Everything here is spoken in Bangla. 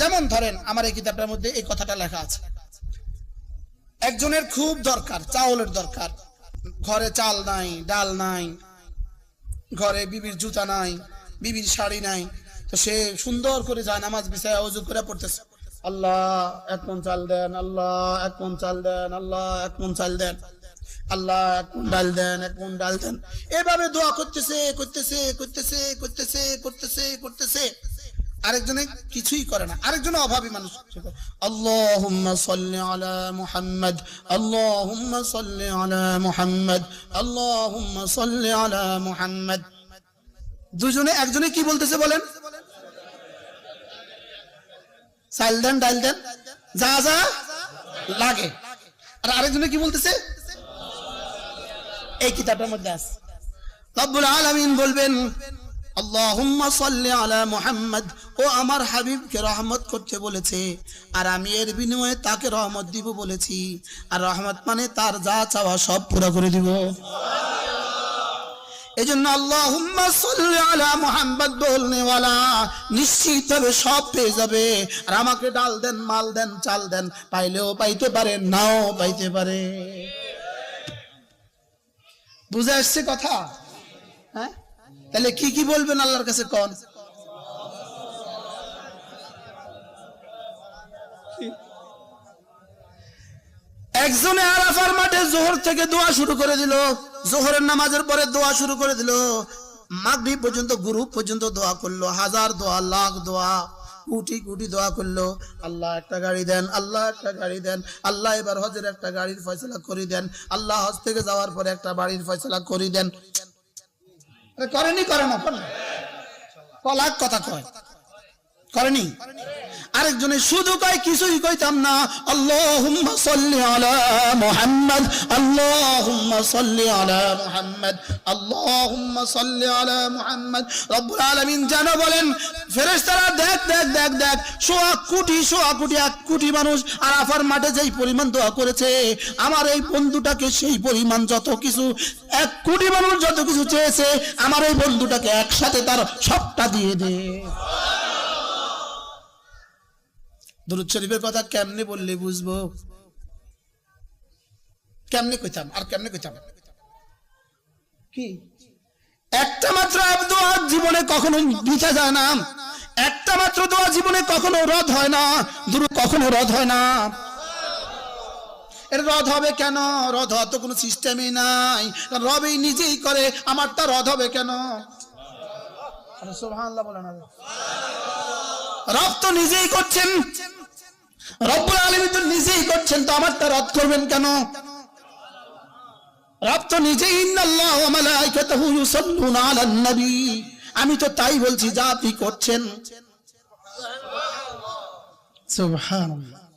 যেমন ধরেন, আমার এই কিতাবটার মধ্যে এই কথাটা লেখা আছে। একজনের খুব দরকার, চাউলের দরকার। ঘরে চাল নাই, ডাল নাই, ঘরে বিবির জুতা নাই, বিবির শাড়ি নাই, তো সে সুন্দর করে যায়, নামাজ বিছায় অজু করে পড়তেছে। আল্লাহ, এক মন চাল দেন, আল্লাহ, এক মন চাল দেন, আল্লাহ, এক মন চাল দেন। আল্লাহ এক মন ডাল দেন এক মন ডাল দেন। এভাবে দোয়া করতেছে করতেছে করতেছে করতেছে করতেছে করতেছে। আরেকজনে কিছুই করে না। আরেকজন অভাবী মানুষ। দুজনে, একজনে কি বলতেছে বলেন? চাল দেন, ডাল দেন, যা যা লাগে। আর আরেকজনে কি বলতেছে? এই কিতাবটার মধ্যে আছে। রব্বুল আলামিন বলবেন, আল্লাহুম্মা সাল্লি আলা মুহাম্মদ। ও আমার হাবিবকে রহমত করতে বলেছে, আর আমি এর বিনিময়ে তাকে রহমত দিব বলেছি। আর রহমত মানে তার যা চাওয়া সব পুরো করে দিব। এই জন্য আল্লাহুম্মা সাল্লি আলা মুহাম্মদ বলনে ওয়ালা, নিশ্চিত ভাবে সব পেয়ে যাবে। আর আমাকে ডাল দেন, মাল দেন, চাল দেন, পাইলেও পাইতে পারে, নাও পাইতে পারে। বুঝে আসছে কথা? হ্যাঁ? তাহলে কি কি বলবেন আল্লাহর কাছে কোন? একজনে আরাফার মাঠে জোহর থেকে দোয়া শুরু করে দিল, জোহরের নামাজের পরে দোয়া শুরু করে দিল, মাগরিব পর্যন্ত গ্রুপ পর্যন্ত দোয়া করল, হাজার দোয়া, লাখ দোয়া। কোটি কোটি দোয়া করল। আল্লাহ একটা গাড়ি দেন, আল্লাহ একটা গাড়ি দেন, আল্লাহ এবার হজের একটা গাড়ির ফয়সলা করে দেন, আল্লাহ হজ থেকে যাওয়ার পরে একটা বাড়ির ফয়সলা করে দেন। করেনি, করে না কলাক কথা কয়। করেনি? আরেকজনে শুধু কয়, কিছুই কইতাম না। আল্লাহুম্মা সাল্লি আলা মুহাম্মদ, আল্লাহুম্মা সাল্লি আলা মুহাম্মদ, আল্লাহুম্মা সাল্লি আলা মুহাম্মদ। রব্বুল আলামিন জানো বলেন, ফেরেশতারা দেখ দেখ দেখ দেখ। সোয়া কোটি সোয়া কোটি, এক কোটি মানুষ আরাফার মাঠে যেই পরিমাণ দোয়া করেছে, আমার এই বন্ধুটাকে সেই পরিমাণ যত কিছু, এক কোটি মানুষ যত কিছু চেয়েছে, আমার এই বন্ধুটাকে একসাথে তার সবটা দিয়ে দে। দরুদ শরীফের কথা কেমনে বললে বুঝব? কেমনে কইতাম? আর কেমনে কইতাম? কি? একটা মাত্র দোয়া জীবনে কখনো দিতে যায় না। একটা মাত্র দোয়া জীবনে কখনো রদ হয় না। দূর, কখনো রদ হয় না। এর রদ হবে কেন? রদ হওয়ার তো কোনো সিস্টেমই নাই। রবেই নিজেই করে, আমারটা রদ হবে কেন? রব তো নিজেই করছেন। রব্বুল আলামিন তো নিজেই করছেন, তো আমারটা রদ করবেন কেন? রব তো নিজেই, ইন্নাল্লাহ ওয়া মালাইকাতুহু ইউসাল্লুনা আলান নবী আমি তো তাই বলছি যা আপনি করছেন। সুবহানাল্লাহ।